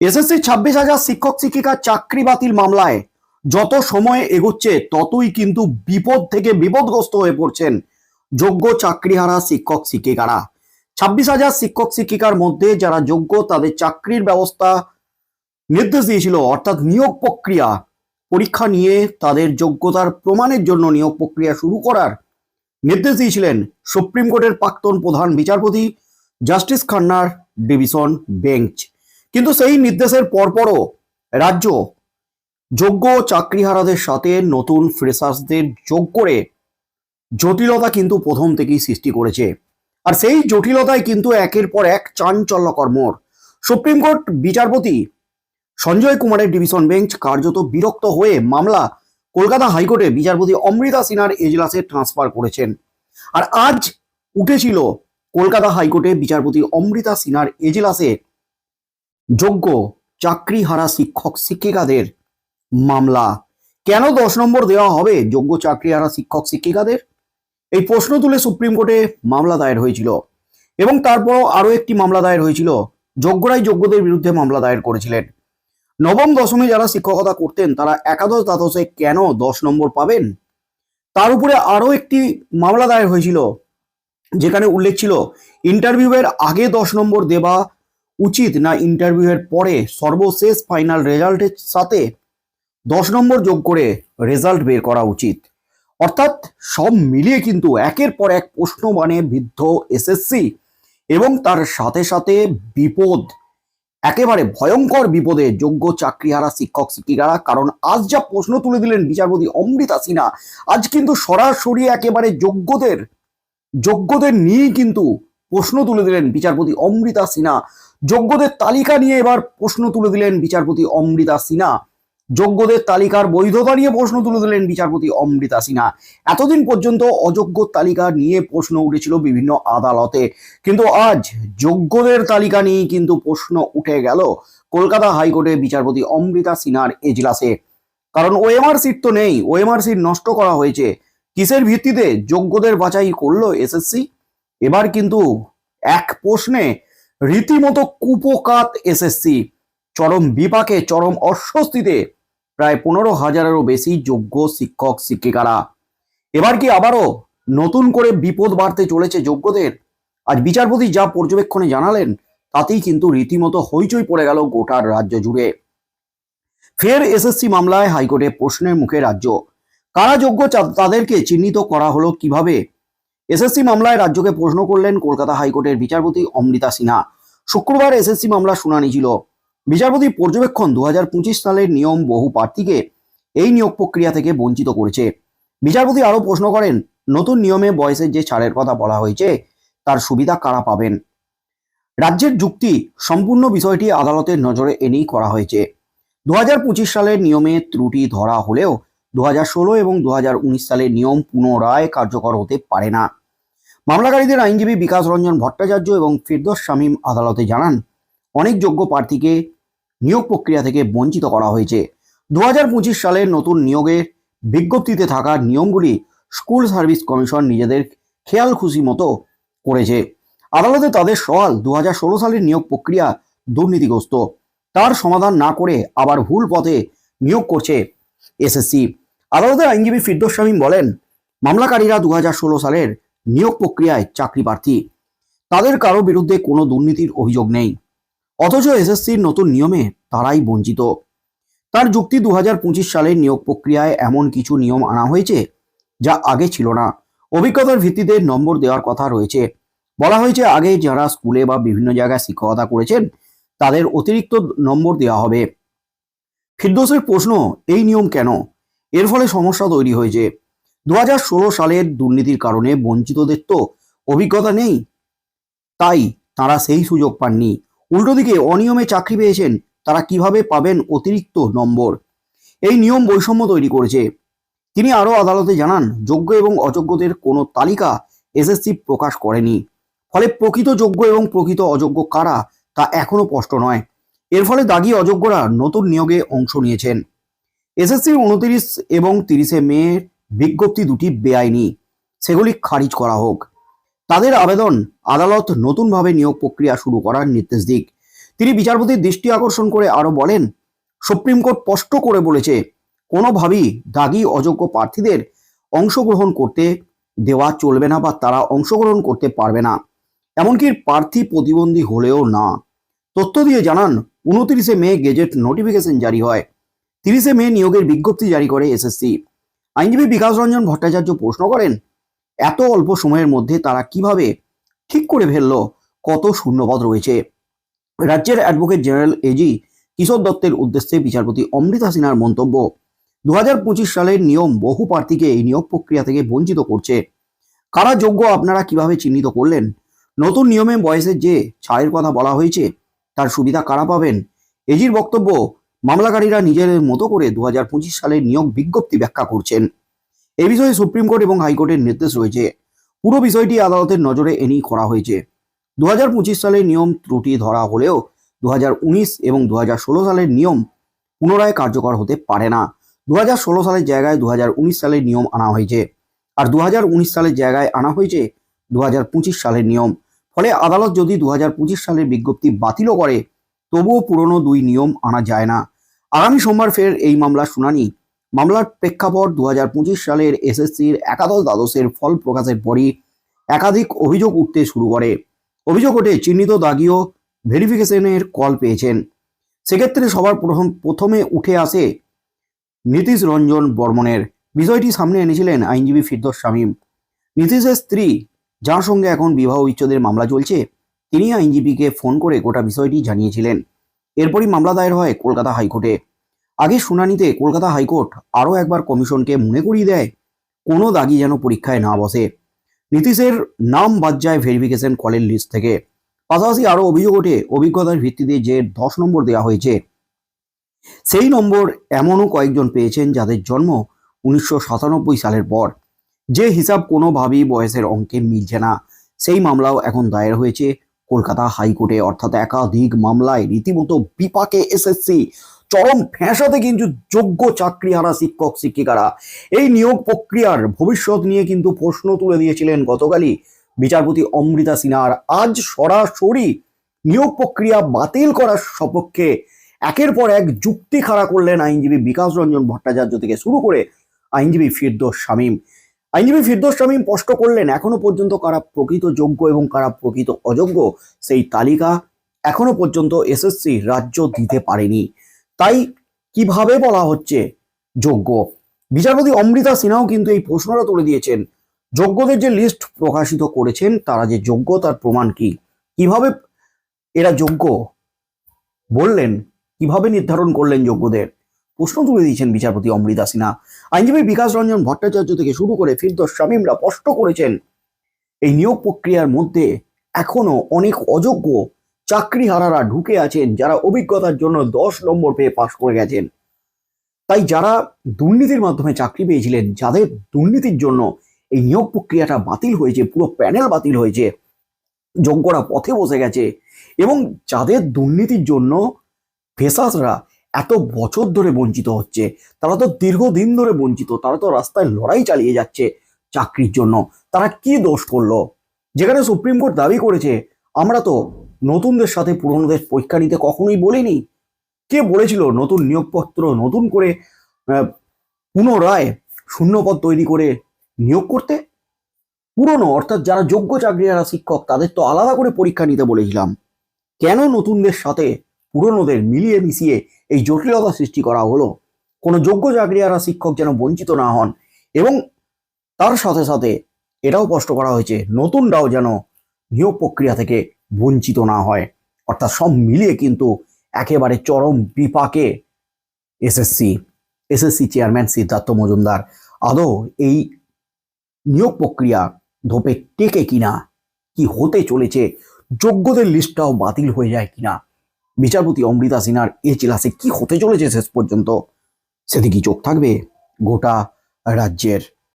SSC ছাব্বিশ হাজার শিক্ষক শিক্ষিকার চাকরি বাতিল মামলায় যত সময় এগোচ্ছে, ততই কিন্তু বিপদ থেকে বিপদগ্রস্ত হয়ে পড়ছেন যোগ্য চাকরিহারা শিক্ষক শিক্ষিকারা। ছাব্বিশ হাজার শিক্ষক শিক্ষিকার মধ্যে যারা যোগ্য, তাদের চাকরির ব্যবস্থা নির্দেশ দিয়েছিল, অর্থাৎ নিয়োগ প্রক্রিয়া। পরীক্ষা নিয়ে তাদের যোগ্যতার প্রমাণের জন্য নিয়োগ প্রক্রিয়া শুরু করার নির্দেশ দিয়েছিলেন সুপ্রিম কোর্টের প্রাক্তন প্রধান বিচারপতি জাস্টিস খান্নার ডিভিশন বেঞ্চ। কিন্তু সেই নির্দেশের পরপরও রাজ্য যোগ্য চাকরিহারাদের সাথে নতুন ফ্রেশার্সদের যোগ করে জটিলতা কিন্তু প্রথম থেকেই সৃষ্টি করেছে। আর সেই জটিলতায় কিন্তু একের পর এক চাঞ্চল্যকর মোড়। সুপ্রিম কোর্ট বিচারপতি সঞ্জয় কুমারের ডিভিশন বেঞ্চ কার্যত বিরক্ত হয়ে মামলা কলকাতা হাইকোর্টে বিচারপতি অমৃতা সিনহার এজলাসে ট্রান্সফার করেছেন। আর আজ উঠেছিল কলকাতা হাইকোর্টে বিচারপতি অমৃতা সিনহার এজলাসে যোগ্য চাকরিহারা শিক্ষক শিক্ষিকাদের মামলা। কেন দশ নম্বর দেওয়া হবে যোগ্য চাকরিহারা শিক্ষক শিক্ষিকাদের? এই প্রশ্ন তুলে সুপ্রিম কোর্টে মামলা দায়ের হয়েছিল এবং তারপর আরও একটি মামলা দায়ের হয়েছিল। যোগ্যরাই যোগ্যদের বিরুদ্ধে মামলা দায়ের করেছিলেন। নবম দশমে যারা শিক্ষকতা করতেন, তারা একাদশ দ্বাদশে কেন দশ নম্বর পাবেন? তার উপরে আরও একটি মামলা দায়ের হয়েছিল, যেখানে উল্লেখ ছিল, ইন্টারভিউয়ের আগে দশ নম্বর দেওয়া উচিত না ইন্টারভিউয়ের পরে সর্বশেষ ফাইনাল রেজাল্টের সাথে দশ নম্বর যোগ করে রেজাল্ট বের করা উচিত। অর্থাৎ সব মিলিয়ে কিন্তু একের পর এক প্রশ্ন মানে বিদ্ধ এসএসসি এবং তার সাথে সাথে বিপদ। একেবারে ভয়ঙ্কর বিপদে যোগ্য চাকরিহারা, শিক্ষক, শিক্ষিকারা, কারণ আজ যা প্রশ্ন তুলে দিলেন বিচারপতি অমৃতা সিনহা, আজ কিন্তু সরাসরি একেবারে যোগ্যদের যোগ্যদের নিয়েই কিন্তু প্রশ্ন তুলে দিলেন বিচারপতি অমৃতা সিনহা। যোগ্যদের তালিকা নিয়ে এবার প্রশ্ন তুলে দিলেন বিচারপতি অমৃতা সিনহা। যোগ্যদের তালিকার বৈধতা নিয়ে প্রশ্ন তুলে দিলেন বিচারপতি অমৃতা সিনহা। এতদিন পর্যন্ত অযোগ্য তালিকা নিয়ে প্রশ্ন উঠেছিল বিভিন্ন আদালতে। কিন্তু আজ যোগ্যদের তালিকা নিয়ে কিন্তু প্রশ্ন উঠে গেল কলকাতা হাইকোর্টে বিচারপতি অমৃতা সিনহার এজলাসে। কারণ ওএমআর সিট তো নেই, ওএমআর সিট নষ্ট করা হয়েছে। কিসের ভিত্তিতে যোগ্যদের বাছাই করল এসএসসি? এবার কিন্তু এক প্রশ্নে রীতিমতো কুপকাত এসএসসি। চরম বিপাকে, চরম অস্বস্তিতে প্রায় পনেরো হাজারেরও বেশি যোগ্য শিক্ষক, শিক্ষিকারা। এবার কি আবারও নতুন করে বিপদ বাড়তে চলেছে যোগ্যদের? আজ বিচারপতি যা পর্যবেক্ষণে জানালেন, তাতেই কিন্তু রীতিমতো হইচই পড়ে গেল গোটার রাজ্য জুড়ে। ফের এসএসসি মামলায় হাইকোর্টে প্রশ্নের মুখে রাজ্য। কারা যোগ্য তাদেরকে চিহ্নিত করা হলো কীভাবে? এসএসসি মামলায় রাজ্যকে প্রশ্ন করলেন কলকাতা হাইকোর্টের বিচারপতি অমৃতা সিনহা। শুক্রবার এসএসসি মামলা শুনানি ছিল। বিচারপতি পর্যবেক্ষণ দু সালের নিয়ম বহু প্রার্থীকে এই নিয়োগ প্রক্রিয়া থেকে বঞ্চিত করেছে। বিচারপতি আরও প্রশ্ন করেন, নতুন নিয়মে বয়সের যে ছাড়ের কথা বলা হয়েছে, তার সুবিধা কারা পাবেন? রাজ্যের যুক্তি সম্পূর্ণ বিষয়টি আদালতের নজরে এনেই করা হয়েছে। দু হাজার পঁচিশ সালের নিয়মে ত্রুটি ধরা হলেও দু হাজার ষোলো এবং দু হাজার উনিশ সালের নিয়ম পুনরায় কার্যকর হতে পারে না। মামলাকারীদের আইনজীবী বিকাশ রঞ্জন ভট্টাচার্য এবং ফিরদোস শামীম আদালতে জানান, অনেক যোগ্য প্রার্থীকে নিয়োগ প্রক্রিয়া থেকে বঞ্চিত করা হয়েছে। দু হাজার পঁচিশ সালের নতুন নিয়োগের বিজ্ঞপ্তিতে থাকা নিয়মগুলি স্কুল সার্ভিস কমিশন নিজেদের খেয়াল খুশি মতো করেছে। আদালতে তাদের সওয়াল দু হাজার ষোলো সালের নিয়োগ প্রক্রিয়া দুর্নীতিগ্রস্ত। তার সমাধান না করে আবার ভুল পথে নিয়োগ করছে এসএসসি। আদালতের আইনজীবী ফিরদোস শামীম বলেন, মামলাকারীরা দু হাজার ষোলো সালের নিয়োগ প্রক্রিয়ায় চাকরি প্রার্থী। তাদের কারও বিরুদ্ধে কোনো দুর্নীতির অভিযোগ নেই। অথচ এসএসসির নতুন নিয়মে তারাই বঞ্চিত। তার যুক্তি দু হাজার পঁচিশ সালের নিয়োগ প্রক্রিয়ায় এমন কিছু নিয়ম আনা হয়েছে যা আগে ছিল না। অভিজ্ঞতার ভিত্তিতে নম্বর দেওয়ার কথা রয়েছে। বলা হয়েছে, আগে যারা স্কুলে বা বিভিন্ন জায়গায় শিক্ষকতা করেছেন, তাদের অতিরিক্ত নম্বর দেওয়া হবে। ফিরদোসের প্রশ্ন, এই নিয়ম কেন? এর ফলে সমস্যা তৈরি হয়েছে দু হাজার ষোলো সালের দুর্নীতির কারণে বঞ্চিতদের তো অভিজ্ঞতা নেই। তাই তারা সেই সুযোগ পাননি। উল্টো দিকে অনিয়মে চাকরি পেয়েছেন, তারা কীভাবে পাবেন অতিরিক্ত নম্বর? এই নিয়ম বৈষম্য তৈরি করেছে। তিনি আরও আদালতে জানান, যোগ্য এবং অযোগ্যদের কোনো তালিকা এসএসসি প্রকাশ করেনি। ফলে প্রকৃত যোগ্য এবং প্রকৃত অযোগ্য কারা তা এখনও স্পষ্ট নয়। এর ফলে দাগি অযোগ্যরা নতুন নিয়োগে অংশ নিয়েছেন। এসএসসির উনতিরিশ এবং তিরিশে মে বিজ্ঞপ্তি দুটি বেআইনি, সেগুলি খারিজ করা হোক। তাদের আবেদন আদালত নতুনভাবে নিয়োগ প্রক্রিয়া শুরু করার নির্দেশ দিক। তিনি বিচারপতির দৃষ্টি আকর্ষণ করে আরও বলেন, সুপ্রিম কোর্ট স্পষ্ট করে বলেছে, কোনোভাবেই দাগি অযোগ্য প্রার্থীদের অংশগ্রহণ করতে দেওয়া চলবে না বা তারা অংশগ্রহণ করতে পারবে না। এমনকি প্রার্থী প্রতিবন্ধী হলেও না। তথ্য দিয়ে জানান, উনত্রিশে মে গেজেট নোটিফিকেশন জারি হয়। তিরিশে মে নিয়োগের বিজ্ঞপ্তি জারি করে এসএসসি। আইনজীবী বিকাশ রঞ্জন ভট্টাচার্য প্রশ্ন করেন, এত অল্প সময়ের মধ্যে তারা কীভাবে ঠিক করে ফেলল কত শূন্যপদ রয়েছে? রাজ্যের অ্যাডভোকেট জেনারেল এজি কিশোর দত্তের উদ্দেশ্যে বিচারপতি অমৃতা সিনহার মন্তব্য দু হাজার পঁচিশ সালের নিয়ম বহু প্রার্থীকে এই নিয়োগ প্রক্রিয়া থেকে বঞ্চিত করছে। কারা যোগ্য আপনারা কীভাবে চিহ্নিত করলেন? নতুন নিয়মে বয়সের যে ছাড়ের কথা বলা হয়েছে, তার সুবিধা কারা পাবেন? এজির বক্তব্য মামলাকারীরা নিজেদের মতো করে দু সালের নিয়োগ বিজ্ঞপ্তি ব্যাখ্যা করছেন। এ বিষয়ে সুপ্রিম কোর্ট এবং হাইকোর্টের নির্দেশ রয়েছে। পুরো বিষয়টি আদালতের নজরে এনেই করা হয়েছে। দু সালের নিয়ম ত্রুটি ধরা হলেও দু হাজার উনিশ এবং দু হাজার ষোলো সালের নিয়ম পুনরায় কার্যকর হতে পারে না। দু হাজার ষোলো সালের জায়গায় দু হাজার উনিশ সালের নিয়ম আনা হয়েছে। আর দু হাজার উনিশ সালের জায়গায় আনা হয়েছে দু হাজার পঁচিশ সালের নিয়ম। ফলে আদালত যদি দু হাজার পঁচিশ সালের বিজ্ঞপ্তি বাতিলও করে, তবুও পুরনো দুই নিয়ম আনা যায় না। আগামী সোমবার ফের এই মামলার শুনানি। মামলার প্রেক্ষাপট দু হাজার পঁচিশ সালের এসএসসির একাদশ দ্বাদশের ফল প্রকাশের পরই একাধিক অভিযোগ উঠতে শুরু করে। অভিযোগ ওঠে, চিহ্নিত দাগিও ভেরিফিকেশনের কল পেয়েছেন। সেক্ষেত্রে সবার প্রথম প্রথমে উঠে আসে নীতিশ রঞ্জন বর্মনের। বিষয়টি সামনে এনেছিলেন আইনজীবী ফিরদোস শামীম। নীতিশের স্ত্রী, যার সঙ্গে এখন বিবাহ বিচ্ছেদের মামলা চলছে তিনি আইনজীবীকে ফোন করে গোটা বিষয়টি জানিয়েছিলেন। এরপরই মামলা দায়ের হয় কলকাতা হাইকোর্টে। আগে শুনানিতে কলকাতা হাইকোর্ট আরও একবার কমিশনকে মনে করিয়ে দেয়, কোনো দাগি যেন পরীক্ষায় না বসে। নীতিশের নাম বাদ যায় ভেরিফিকেশন কলের লিস্ট থেকে। পাশাপাশি আরও অভিযোগ ওঠে, অভিজ্ঞতার ভিত্তিতে যে দশ নম্বর দেওয়া হয়েছে, সেই নম্বর এমনও কয়েকজন পেয়েছেন যাদের জন্ম উনিশশো সাতানব্বই সালের পর। যে হিসাব কোনোভাবেই বয়সের অঙ্কে মিলছে না। সেই মামলাও এখন দায়ের হয়েছে কলকাতা হাইকোর্টে অর্থাৎ একাধিক মামলায় রীতিমতো বিপাকে এসএসসি চরম ফ্যাঁসাতে কিন্তু যোগ্য চাকরিহারা শিক্ষক, শিক্ষিকারা। এই নিয়োগ প্রক্রিয়ার ভবিষ্যৎ নিয়ে কিন্তু প্রশ্ন তুলে দিয়েছিলেন গতকালই বিচারপতি অমৃতা সিনহার আজ সরাসরি নিয়োগ প্রক্রিয়া বাতিল করার সপক্ষে একের পর এক যুক্তি খাড়া করলেন আইনজীবী বিকাশ রঞ্জন ভট্টাচার্য থেকে শুরু করে আইনজীবী ফিরদোস শামীম। আইনজীবী ফিরদোস শামীম স্পষ্ট করলেন, এখনও পর্যন্ত কারা প্রকৃত যোগ্য এবং কারা প্রকৃত অযোগ্য, সেই তালিকা এখনও পর্যন্ত এসএসসি রাজ্য দিতে পারেনি। তাই কীভাবে বলা হচ্ছে যোগ্য? বিচারপতি অমৃতা সিনহাও কিন্তু এই প্রশ্নটা তুলে দিয়েছেন। যোগ্যদের যে লিস্ট প্রকাশিত করেছেন, তারা যে যোগ্য, তার প্রমাণ কি? কীভাবে এরা যোগ্য? বললেন, কীভাবে নির্ধারণ করলেন যোগ্যদের? প্রশ্ন তুলে দিয়েছেন বিচারপতি অমৃতা সিনহা। আইনজীবী বিকাশ রঞ্জন ভট্টাচার্য থেকে শুরু করে ফিরদোস শামীমরা স্পষ্ট করেছেন, এই নিয়োগ প্রক্রিয়ার মধ্যে এখনও অনেক অযোগ্য চাকরিহারারা ঢুকে আছেন যারা অভিজ্ঞতার জন্য দশ নম্বর পেয়ে পাশ করে গেছেন। তাই যারা দুর্নীতির মাধ্যমে চাকরি পেয়েছিলেন, যাদের দুর্নীতির জন্য এই নিয়োগ প্রক্রিয়াটা বাতিল হয়েছে, পুরো প্যানেল বাতিল হয়েছে, যোগ্যরা পথে বসে গেছে এবং যাদের দুর্নীতির জন্য ফেসাসরা এত বছর ধরে বঞ্চিত হচ্ছে, তারা তো দীর্ঘদিন ধরে বঞ্চিত, তারা তো রাস্তায় লড়াই চালিয়ে যাচ্ছে চাকরির জন্য। তারা কি দোষ করল? যেখানে সুপ্রিম কোর্ট দাবি করেছে, আমরা তো নতুনদের সাথে পুরনোদের পরীক্ষা নিতে কখনোই বলিনি। কে বলেছিল নতুন নিয়োগপত্র, নতুন করে পুনরায় শূন্যপদ তৈরি করে নিয়োগ করতে? পুরনো, অর্থাৎ যারা যোগ্য চাকরিহারা শিক্ষক, তাদের তো আলাদা করে পরীক্ষা নিতে বলেছিলাম। কেন নতুনদের সাথে পুরনোদের মিলিয়ে মিশিয়ে এই জটিলতা সৃষ্টি করা হলো। কোনো যোগ্য চাকরিহারা শিক্ষক যেন বঞ্চিত না হন এবং তার সাথে সাথে এটাও স্পষ্ট করা হয়েছে, নতুনরাও যেন নিয়োগ প্রক্রিয়া থেকে বঞ্চিত না হয়। অর্থাৎ সব মিলিয়ে কিন্তু একেবারে চরম বিপাকে SSC SSC chairman Siddhartha Majumdar, আদৌ এই নিয়োগ প্রক্রিয়া ধোপে টেকে কিনা, কি হতে চলেছে, যোগ্যদের লিস্টটাও বাতিল হয়ে যায় কিনা বিচারপতি অমৃতা সিনহার এজলাসে কি হতে চলেছে শেষ পর্যন্ত? সেদিকে চোখ থাকবে গোটা রাজ্যের